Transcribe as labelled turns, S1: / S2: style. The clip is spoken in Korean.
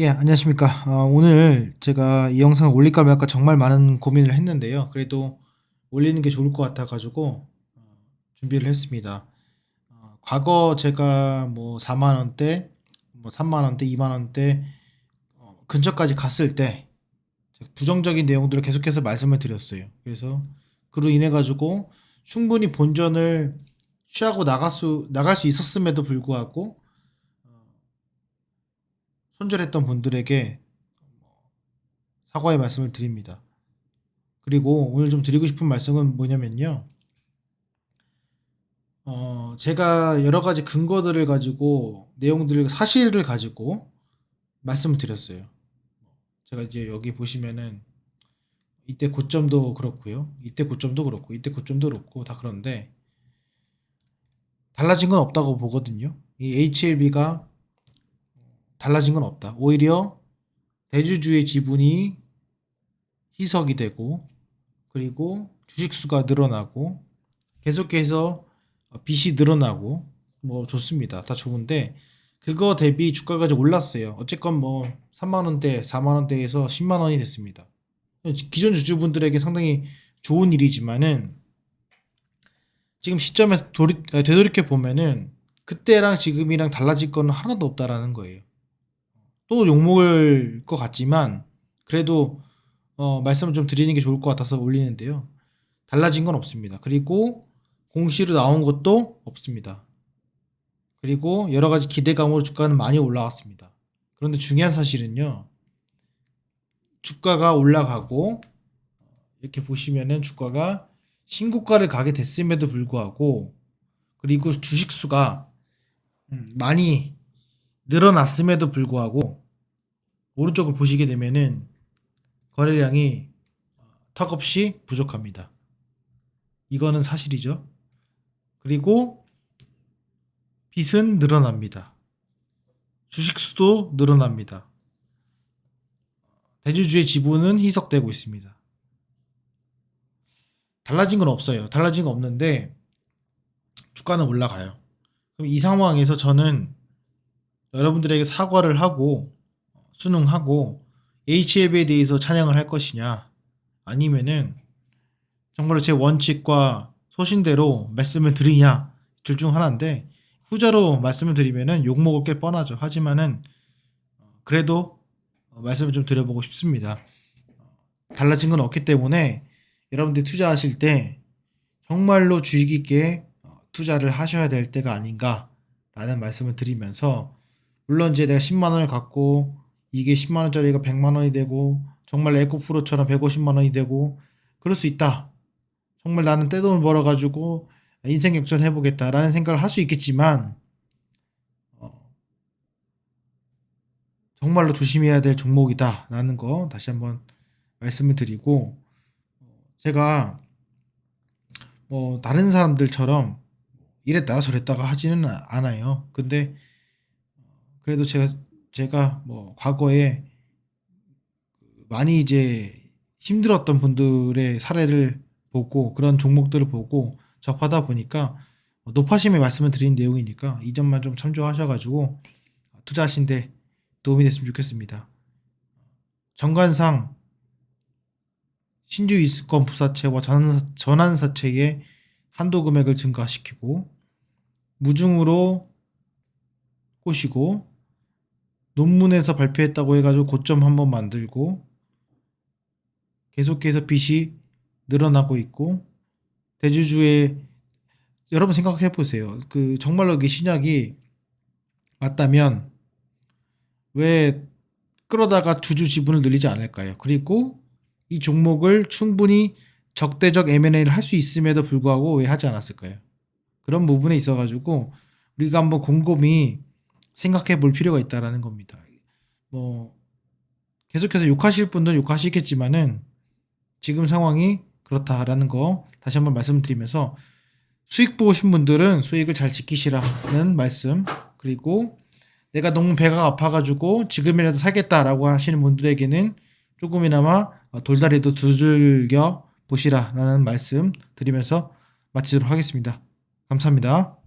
S1: 예, 안녕하십니까. 어, 오늘 제가 이 영상을 올릴까 말까 정말 많은 고민을 했는데요. 그래도 올리는 게 좋을 것 같아가지고 어, 준비를 했습니다. 어, 과거 제가 뭐 4만 원대, 뭐 3만 원대, 2만 원대 어, 근처까지 갔을 때 부정적인 내용들을 계속해서 말씀을 드렸어요. 그래서 그로 인해 가지고 충분히 본전을 취하고 나갈 수 나갈 수 있었음에도 불구하고 어, 손절했던 분들에게 사과의 말씀을 드립니다. 그리고 오늘 좀 드리고 싶은 말씀은 뭐냐면요. 어, 제가 여러 가지 근거들을 가지고 내용들을 사실을 가지고 말씀을 드렸어요. 제가 이제 여기 보시면은 이때 고점도 그렇고요. 이때 고점도 그렇고 이때 고점도 그렇고 다 그런데 달라진 건 없다고 보거든요. 이 HLB가 달라진 건 없다. 오히려 대주주의 지분이 희석이 되고 그리고 주식수가 늘어나고 계속해서 빚이 늘어나고 뭐 좋습니다. 다 좋은데 그거 대비 주가가 좀 올랐어요. 어쨌건 뭐 3만 원대, 4만 원대에서 10만 원이 됐습니다. 기존 주주분들에게 상당히 좋은 일이지만은 지금 시점에서 돌이, 되돌이켜 보면은 그때랑 지금이랑 달라질 건 하나도 없다라는 거예요. 또 욕먹을 것 같지만 그래도 어, 말씀을 좀 드리는 게 좋을 것 같아서 올리는데요. 달라진 건 없습니다. 그리고 공시로 나온 것도 없습니다. 그리고 여러 가지 기대감으로 주가는 많이 올라갔습니다. 그런데 중요한 사실은요. 주가가 올라가고 이렇게 보시면은 주가가 신고가를 가게 됐음에도 불구하고 그리고 주식수가 음, 많이 늘어났음에도 불구하고 오른쪽을 보시게 되면은 거래량이 턱없이 부족합니다. 이거는 사실이죠. 그리고 빚은 늘어납니다. 주식수도 늘어납니다. 대주주의 지분은 희석되고 있습니다. 달라진 건 없어요. 달라진 건 없는데 주가는 올라가요. 그럼 이 상황에서 저는 여러분들에게 사과를 하고 수능하고 HLB에 대해서 찬양을 할 것이냐 아니면은 정말로 제 원칙과 소신대로 말씀을 드리냐 둘 중 하나인데 후자로 말씀을 드리면은 욕 먹을 게 뻔하죠. 하지만은 그래도 말씀을 좀 드려보고 싶습니다. 달라진 건 없기 때문에 여러분들이 투자하실 때 정말로 주의 깊게 투자를 하셔야 될 때가 아닌가라는 말씀을 드리면서 물론 이제 내가 10만 원을 갖고 이게 10만 원짜리가 100만 원이 되고 정말 에코프로처럼 150만 원이 되고 그럴 수 있다. 정말 나는 떼돈을 벌어 가지고 인생 역전 해보겠다라는 생각을 할 수 있겠지만 어, 정말로 조심해야 될 종목이다라는 거 다시 한번 말씀을 드리고 제가 뭐 다른 사람들처럼 이랬다가 저랬다가 하지는 않아요. 근데 그래도 제가 제가 뭐 과거에 많이 이제 힘들었던 분들의 사례를 보고 그런 종목들을 보고 접하다 보니까 높아심의 말씀을 드린 내용이니까 이 점만 좀 참조하셔가지고 투자하신데 도움이 됐으면 좋겠습니다. 정관상 신주 이스권 부사채와 전환사채의 한도 금액을 증가시키고 무중으로 꼬시고 논문에서 발표했다고 해가지고 고점 한번 만들고 계속해서 빚이 늘어나고 있고 대주주의 여러분 생각해 보세요. 그 정말로 이게 신약이 맞다면 왜 끌어다가 주주 지분을 늘리지 않을까요? 그리고 이 종목을 충분히 적대적 M&A를 할 수 있음에도 불구하고 왜 하지 않았을까요? 그런 부분에 있어가지고 우리가 한번 곰곰이 생각해 볼 필요가 있다라는 겁니다. 뭐 계속해서 욕하실 분들 욕하시겠지만은 지금 상황이 그렇다라는 거 다시 한번 말씀드리면서 수익 보신 분들은 수익을 잘 지키시라는 말씀 그리고 내가 너무 배가 아파가지고 지금이라도 사겠다라고 하시는 분들에게는 조금이나마 돌다리도 두들겨 보시라라는 말씀 드리면서 마치도록 하겠습니다. 감사합니다.